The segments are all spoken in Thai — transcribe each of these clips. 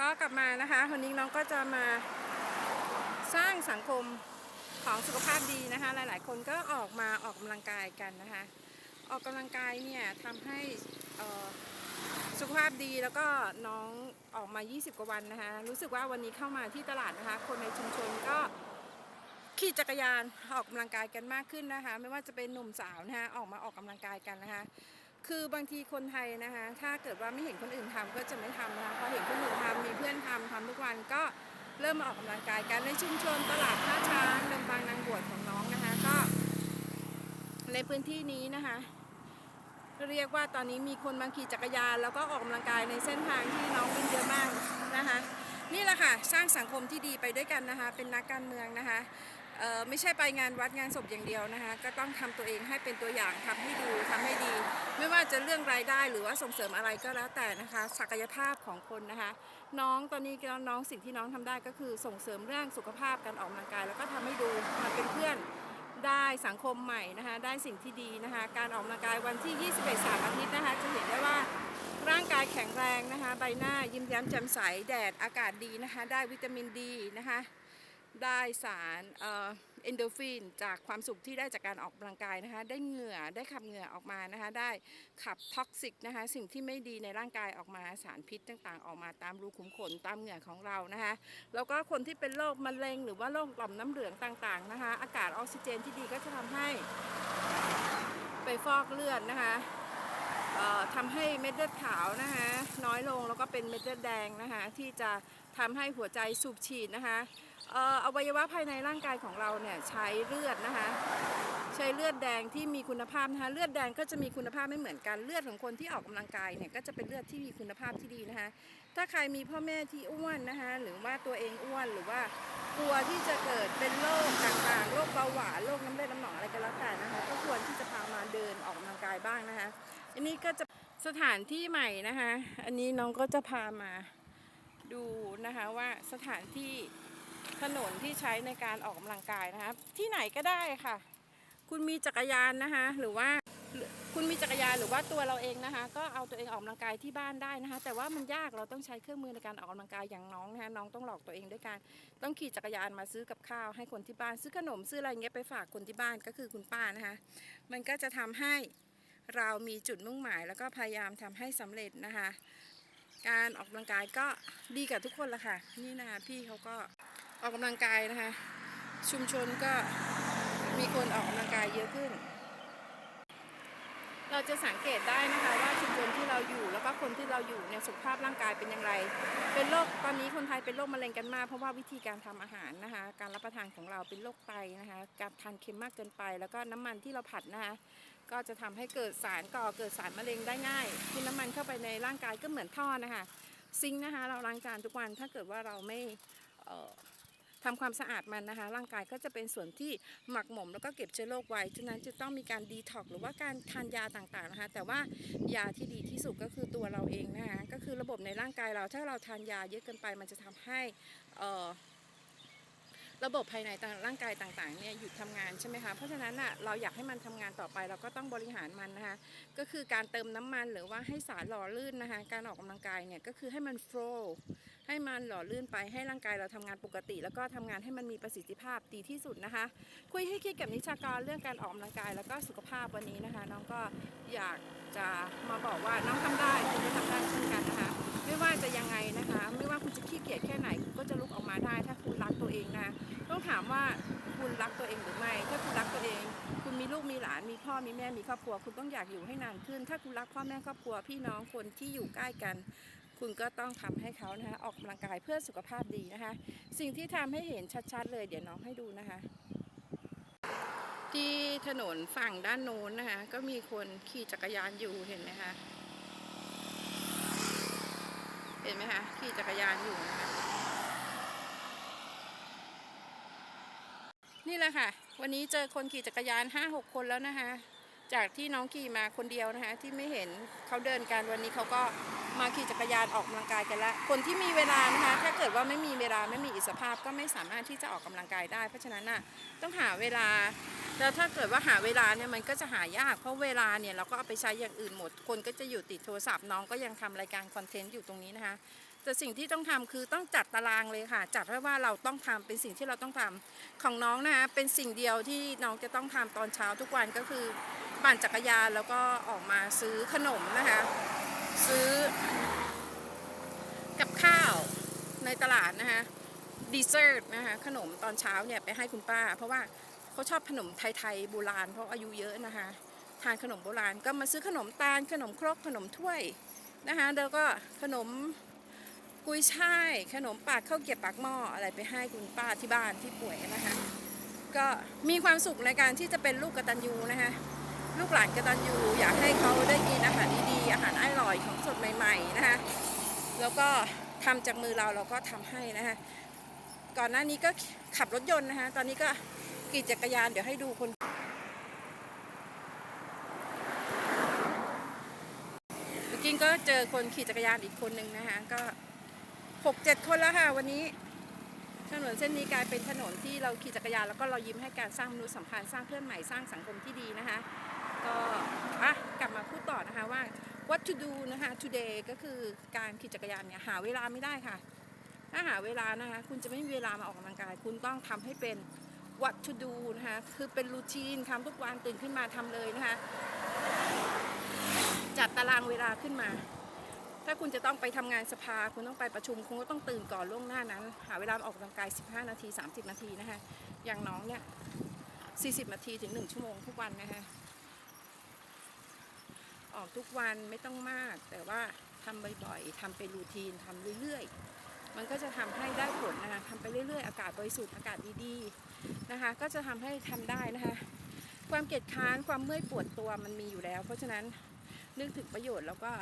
ก็กลับมานะคะวันนี้น้องก็จะมาสร้างสังคมของสุขภาพดีนะคะ หลายๆ คนก็ออกมาออกกำลังกายกันนะคะ ออกกำลังกายเนี่ยทำให้สุขภาพดีแล้วก็น้องออกมา 20 กว่าวันนะคะ รู้สึกว่าวันนี้เข้ามาที่ตลาดนะคะ คนในชุมชนก็ขี่จักรยานออกกำลังกายกันมากขึ้นนะคะ ไม่ว่าจะเป็นหนุ่มสาวนะคะออกมาออกกำลังกายกันนะคะ คือบางทีคนไทยนะคะ ถ้าเกิดว่าไม่เห็นคนอื่นทำก็จะไม่ทำนะคะพอเห็นคนอื่นทำมีเพื่อนทำทำทุกวันก็เริ่มมาออกกำลังกายกันในชุมชนตลาดท่าช้างเดินบางนางบวชของน้องนะคะก็ ในพื้นที่นี้นะคะ เรียกว่าตอนนี้มีคนมาขี่จักรยาน แล้วก็ออกกำลังกายในเส้นทางที่น้องเป็นเยอะมากนะคะ นี่แหละค่ะสร้างสังคมที่ดีไปด้วยกันนะคะ เป็นนักการเมืองนะคะไม่ใช่ไปงานวัดงานศพอย่างเดียวนะคะ ก็ต้องทำตัวเองให้เป็นตัวอย่างทำให้ดูทำให้ดี ไม่ว่าจะเรื่องรายได้หรือว่าส่งเสริมอะไรก็แล้วแต่นะคะ ศักยภาพของคนนะคะ น้องตอนนี้น้องสิ่งที่น้องทำได้ก็คือส่งเสริมเรื่องสุขภาพการออกกำลังกาย แล้วก็ทำให้ดูมาเป็นเพื่อนได้สังคมใหม่นะคะ ได้สิ่งที่ดีนะคะ การออกกำลังกายวันที่ 21 3อาทิตย์นะคะ จะเห็นได้ว่าร่างกายแข็งแรงนะคะ ใบหน้ายิ้มแย้มแจ่มใสแดดอากาศดีนะคะ ได้วิตามินดีนะคะ ได้สารเอ่อ เอนโดฟินจากความสุขที่ได้จากการออกกำลังกายนะคะ ได้เหงื่อได้ขับเหงื่อออกมานะคะ ได้ขับท็อกซิกนะคะ สิ่งที่ไม่ดีในร่างกายออกมาสารพิษต่างๆ ออกมาตามรูขุมขนตามเหงื่อของเรานะคะ แล้วก็คนที่เป็นโรคมะเร็งหรือว่าโรคต่อมน้ำเหลืองต่างๆนะคะ อากาศออกซิเจนที่ดีก็จะทำให้ไปฟอกเลือดนะคะเอ่อทำให้เม็ดเลือดขาวนะคะน้อยลงแล้วก็เป็นเม็ดเลือดแดงนะคะที่จะทำให้หัวใจสูบฉีดนะคะ อวัยวะภายในร่างกายของเราเนี่ยใช้เลือดนะคะใช้เลือดแดงที่มีคุณภาพนะคะเลือดแดงก็จะมีคุณภาพไม่เหมือนกันเลือดของคนที่ออกกำลังกายเนี่ยก็จะเป็นเลือดที่มีคุณภาพที่ดีนะคะถ้าใครมีพ่อแม่ที่อ้วนนะคะหรือว่าตัวเองอ้วนหรือว่ากลัวที่จะเกิดเป็นโรคต่างๆโรคเบาหวานโรคน้ำเลือดน้ำหนองอะไรก็แล้วแต่นะคะก็ควรที่จะพามาเดินออกกำลังกายบ้างนะคะ อันนี้ก็จะสถานที่ใหม่นะคะ อันนี้น้องก็จะพามาดูนะคะว่าสถานที่ ถนนที่ใช้ในการออกกำลังกายนะคะที่ไหนก็ได้ค่ะ คุณมีจักรยานนะคะ หรือว่าคุณมีจักรยานหรือว่าตัวเราเองนะคะ ก็เอาตัวเองออกกำลังกายที่บ้านได้นะคะ แต่ว่ามันยากเราต้องใช้เครื่องมือในการออกกำลังกายอย่างน้องนะคะน้องต้องหลอกตัวเองด้วยการต้องขี่จักรยานมาซื้อกับข้าวให้คนที่บ้านซื้อขนมซื้ออะไรเงี้ยไปฝากคนที่บ้านก็คือคุณป้านะคะ มันก็จะทำให้เรามีจุดมุ่งหมาย แล้วก็พยายามทำให้สำเร็จนะคะ การออกกำลังกายก็ดีกับทุกคนละค่ะ นี่นะคะพี่เขาก็ ออกกำลังกายนะคะ ชุมชนก็มีคนออกกำลังกายเยอะขึ้น เราจะสังเกตได้นะคะว่าชุมชนที่เราอยู่แล้วก็คนที่เราอยู่เนี่ยสุขภาพร่างกายเป็นอย่างไร เป็นโรคตอนนี้คนไทยเป็นโรคมะเร็งกันมากเพราะว่าวิธีการทำอาหารนะคะ การรับประทานของเราเป็นโรคไตนะคะ การทานเค็มมากเกินไป แล้วก็น้ำมันที่เราผัดนะคะก็จะทำให้เกิดสารก่อเกิดสารมะเร็งได้ง่ายกินน้ำมันเข้าไปในร่างกายก็เหมือนท่อนะคะ ซิงนะคะเราล้างจานทุกวันถ้าเกิดว่าเราไม่เอ่อ ทำความสะอาดมันนะคะ ร่างกายก็จะเป็นส่วนที่หมักหมมแล้วก็เก็บเชื้อโรคไว้ฉะนั้นจะต้องมีการดีท็อกหรือว่าการทานยาต่างๆนะคะ แต่ว่ายาที่ดีที่สุดก็คือตัวเราเองนะคะก็คือระบบในร่างกายเราถ้าเราทานยาเยอะเกินไปมันจะทำให้เอ่อ ระบบภายในต่างร่างกายต่างๆเนี่ยหยุดทำงานใช่ไหมคะเพราะฉะนั้นอะเราอยากให้มันทำงานต่อไปเราก็ต้องบริหารมันนะคะก็คือการเติมน้ำมันหรือว่าให้สารหล่อลื่นนะคะการออกกำลังกายเนี่ยก็คือให้มันโฟล์ให้มันหล่อลื่นไปให้ร่างกายเราทำงานปกติ แล้วก็ทำงานให้มันมีประสิทธิภาพดีที่สุดนะคะ คุยให้คิดกับนิชากรเรื่องการออกกำลังกายแล้วก็สุขภาพวันนี้นะคะ น้องก็อยากจะมาบอกว่าน้องทำได้คุณก็ทำได้เช่นกันนะคะ ไม่ว่าจะยังไงนะคะ ไม่ว่าคุณจะขี้เกียจแค่ไหนคุณก็จะลุกออกมาามว่าคุณรักตัวเองหรือไม่ ถ้าคุณรักตัวเอง คุณมีลูกมีหลานมีพ่อมีแม่มีครอบครัว คุณต้องอยากอยู่ให้นานขึ้น ถ้าคุณรักพ่อแม่ครอบครัวพี่น้องคนที่อยู่ใกล้กัน คุณก็ต้องทำให้เขานะคะออกกำลังกายเพื่อสุขภาพดีนะคะ สิ่งที่ทำให้เห็นชัดๆ เลย เดี๋ยวน้องให้ดูนะคะ ที่ถนนฝั่งด้านโน้นนะคะ ก็มีคนขี่จักรยานอยู่เห็นไหมคะเห็นไหมคะขี่จักรยานอยู่นะคะ นี่แหละค่ะ วันนี้เจอคนขี่จักรยานห้าหกคนแล้วนะคะ จากที่น้องขี่มาคนเดียวนะคะ ที่ไม่เห็นเขาเดินกันวันนี้เขาก็มาขี่จักรยานออกกำลังกายกันล้วคนที่มีเวลานะคะ ถ้าเกิดว่าไม่มีเวลาไม่มีอิสรภาพก็ไม่สามารถที่จะออกกำลังกายได้ เพราะฉะนั้นน่ะต้องหาเวลาแล้วถ้าเกิดว่าหาเวลาเนี่ยมันก็จะหายากเพราะเวลาเนี่ยเราก็เอาไปใช้อย่างอื่นหมด คนก็จะอยู่ติดโทรศัพท์น้องก็ยังทำรายการคอนเทนต์อยู่ตรงนี้นะคะ แต่สิ่งที่ต้องทำคือต้องจัดตารางเลยค่ะ จัดไว้ว่าเราต้องทำเป็นสิ่งที่เราต้องทำของน้องนะคะเป็นสิ่งเดียวที่น้องจะต้องทำตอนเช้าทุกวันก็คือปั่นจักรยานแล้วก็ออกมาซื้อขนมนะคะ ซื้อกับข้าวในตลาดนะคะดีเซอร์ตนะคะขนมตอนเช้าเนี่ยไปให้คุณป้า เพราะว่าเขาชอบขนมไทยๆโบราณเพราะอายุเยอะนะคะ ทานขนมโบราณก็มาซื้อขนมตาลขนมครกขนมถ้วยนะคะแล้วก็ขนม กุยช่ายขนมปากข้าวเกรียบปากหม้ออะไรไปให้คุณป้าที่บ้านที่ป่วยนะคะก็มีความสุขในการที่จะเป็นลูกกตัญญูนะคะลูกหลานกตัญญูอยากให้เขาได้กินอาหารดีๆอาหารอร่อยของสดใหม่ๆนะคะแล้วก็ทำจากมือเราเราก็ทำให้นะคะก่อนหน้านี้ก็ขับรถยนต์นะคะตอนนี้ก็ขี่จักรยานเดี๋ยวให้ดูคนเมื่อกี้ก็เจอคนขี่จักรยานอีกคนนึงนะคะก็ หกเจ็ดคนแล้วค่ะวันนี้ ถนนเส้นนี้กลายเป็นถนนที่เราขี่จักรยานแล้วก็เรายิ้มให้การสร้างมนุษยสัมพันธ์สร้างเพื่อนใหม่สร้างสังคมที่ดีนะคะ ก็อะกลับมาพูดต่อนะคะว่า what to do นะคะ today ก็คือการขี่จักรยานเนี่ยหาเวลาไม่ได้ค่ะ ถ้าหาเวลานะคะ คุณจะไม่มีเวลามาออกกำลังกาย คุณต้องทำให้เป็น what to do นะคะ คือเป็นรูทีนทำทุกวันตื่นขึ้นมาทำเลยนะคะ จัดตารางเวลาขึ้นมา ถ้าคุณจะต้องไปทำงานสภา คุณต้องไปประชุม คุณก็ต้องตื่นก่อนล่วงหน้านั้น หาเวลาออกกำลังกาย 15 นาที 30 นาทีนะคะ อย่างน้องเนี่ย 40 นาทีถึง 1 ชั่วโมงทุกวันนะคะออกทุกวันไม่ต้องมาก แต่ว่าทำบ่อยๆทำเป็นรูทีนทำเรื่อยๆ มันก็จะทำให้ได้ผลนะคะทำไปเรื่อยๆ อากาศบริสุทธิ์อากาศดีๆนะคะ ก็จะทำให้ทำได้นะคะ ความเกลียจค้านความเมื่อยปวดตัวมันมีอยู่แล้ว เพราะฉะนั้นนึกถึงประโยชน์แล้วก็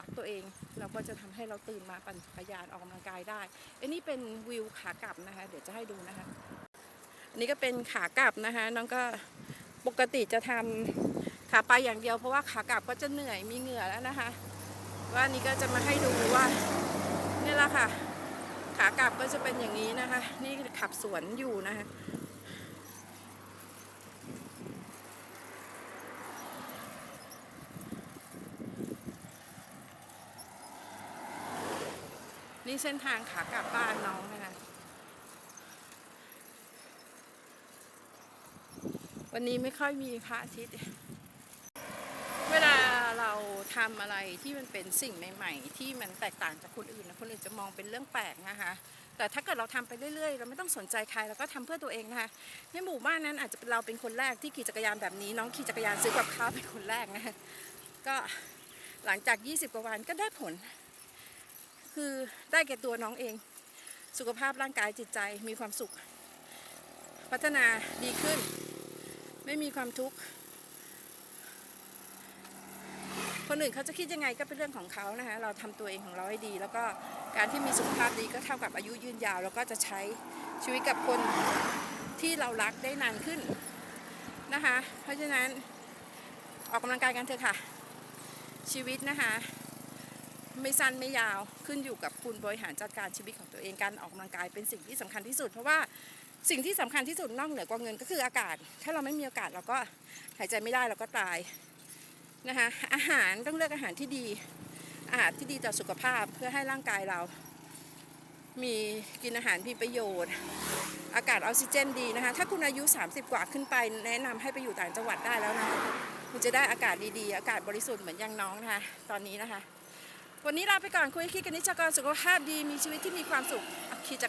รักตัวเอง เราก็จะทำให้เราตื่นมาปั่นจักรยานออกกำลังกายได้อันนี้เป็นวิวขากลับนะคะ เดี๋ยวจะให้ดูนะคะอันนี้ก็เป็นขากลับนะคะ น้องก็ปกติจะทำขาไปอย่างเดียวเพราะว่าขากลับก็จะเหนื่อยมีเหงื่อแล้วนะคะ ว่านี้ก็จะมาให้ดูว่านี่แหละค่ะ ขากลับก็จะเป็นอย่างนี้นะคะ นี่ขับสวนอยู่นะคะ นี่เส้นทางขากลับบ้านน้องนะคะ วันนี้ไม่ค่อยมีพระอาทิตย์ เวลาเราทำอะไรที่มันเป็นสิ่งใหม่ๆ ที่มันแตกต่างจากคนอื่นนะคนอื่นจะมองเป็นเรื่องแปลกนะคะ แต่ถ้าเกิดเราทำไปเรื่อยๆ เราไม่ต้องสนใจใครเราก็ทำเพื่อตัวเองนะคะ ในหมู่บ้านนั้นอาจจะเป็นเราเป็นคนแรกที่ขี่จักรยานแบบนี้ น้องขี่จักรยานซื้อกับข้าวเป็นคนแรกนะคะก็หลังจาก 20 กว่าวันก็ได้ผล คือได้แก่ตัวน้องเอง สุขภาพร่างกายจิตใจมีความสุข พัฒนาดีขึ้น ไม่มีความทุกข์คนอื่นเขาจะคิดยังไงก็เป็นเรื่องของเขานะคะเราทำตัวเองของเราให้ดี แล้วก็การที่มีสุขภาพดีก็เท่ากับอายุยืนยาว แล้วก็จะใช้ชีวิตกับคนที่เรารักได้นานขึ้นนะคะ เพราะฉะนั้นออกกำลังกายกันเถอะค่ะ ชีวิตนะคะ ไม่สั้นไม่ยาวขึ้นอยู่กับคุณบริหารจัดการชีวิตของตัวเองการออกกำลังกายเป็นสิ่งที่สำคัญที่สุด เพราะว่าสิ่งที่สำคัญที่สุดนอกเหนือกว่าเงินก็คืออากาศ ถ้าเราไม่มีอากาศเราก็หายใจไม่ได้เราก็ตายนะคะอาหารต้องเลือกอาหารที่ดี อาหารที่ดีต่อสุขภาพเพื่อให้ร่างกายเรา มีกินอาหารมีประโยชน์ อากาศออกซิเจนดีนะคะ ถ้าคุณอายุ 30 กว่าขึ้นไป แนะนำให้ไปอยู่ต่างจังหวัดได้แล้วนะคะคุณจะได้อากาศดีๆ อากาศบริสุทธิ์เหมือนอย่างน้องนะคะตอนนี้นะคะ วันนี้ลาไปก่อนคุยคิดกันนิจกรสุขภาพดีมีชีวิตที่มีความสุขขี่จักร